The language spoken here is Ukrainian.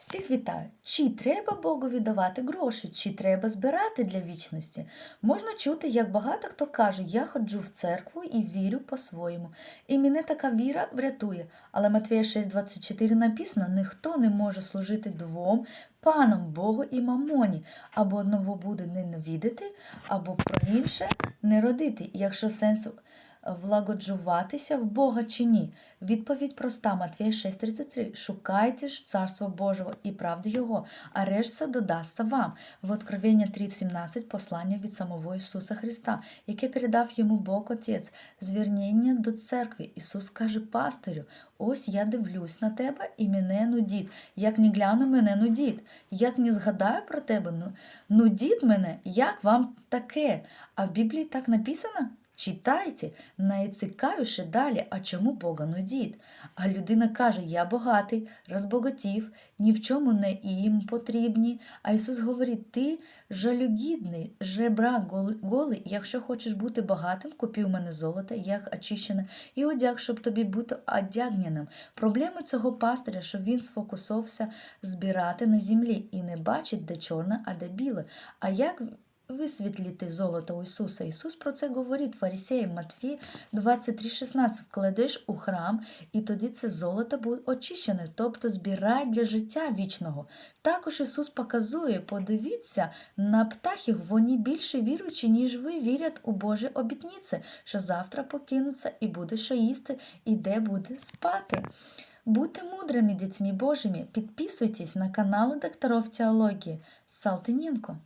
Всіх вітаю! Чи треба Богу віддавати гроші, чи треба збирати для вічності? Можна чути, як багато хто каже, я ходжу в церкву і вірю по-своєму. І мене така віра врятує. Але Матвія 6,24 написано: ніхто не може служити двом панам Богу і мамоні, або одного буде ненавидити, або про інше не родити. Якщо сенс влагоджуватися в Бога чи ні? Відповідь проста Матвія 6,33. Шукайте ж царство Божого і правди Його, а решта додасться вам. В Откровення 3,17 послання від самого Ісуса Христа, яке передав йому Бог Отець, звернення до церкви. Ісус каже пастирю, ось я дивлюсь на тебе і мене нудіть. Як не гляну, мене нудіть. Як не згадаю про тебе, ну, нудіть мене, як вам таке? А в Біблії так написано? Читайте, найцікавіше далі, а чому Бога нудіть? А людина каже, я багатий, розбогатів, ні в чому не їм потрібні. А Ісус говорить, ти жалюгідний, жебрак голий, якщо хочеш бути багатим, купи у мене золото, як очищене, і одяг, щоб тобі бути одягненим. Проблема цього пастиря, що він сфокусовався збирати на землі і не бачить, де чорне, а де біле. А як висвітлити золото Ісуса. Ісус про це говорить фарисеям Матвій 23,16. Вкладеш у храм, і тоді це золото буде очищене, тобто збирай для життя вічного. Також Ісус показує, подивіться на птахів, вони більше віруючі, ніж ви вірять у Божі обітниці, що завтра покинуться і буде що їсти, і де буде спати. Будьте мудрими дітьми Божими, підписуйтесь на канали докторов теології Салтиненко.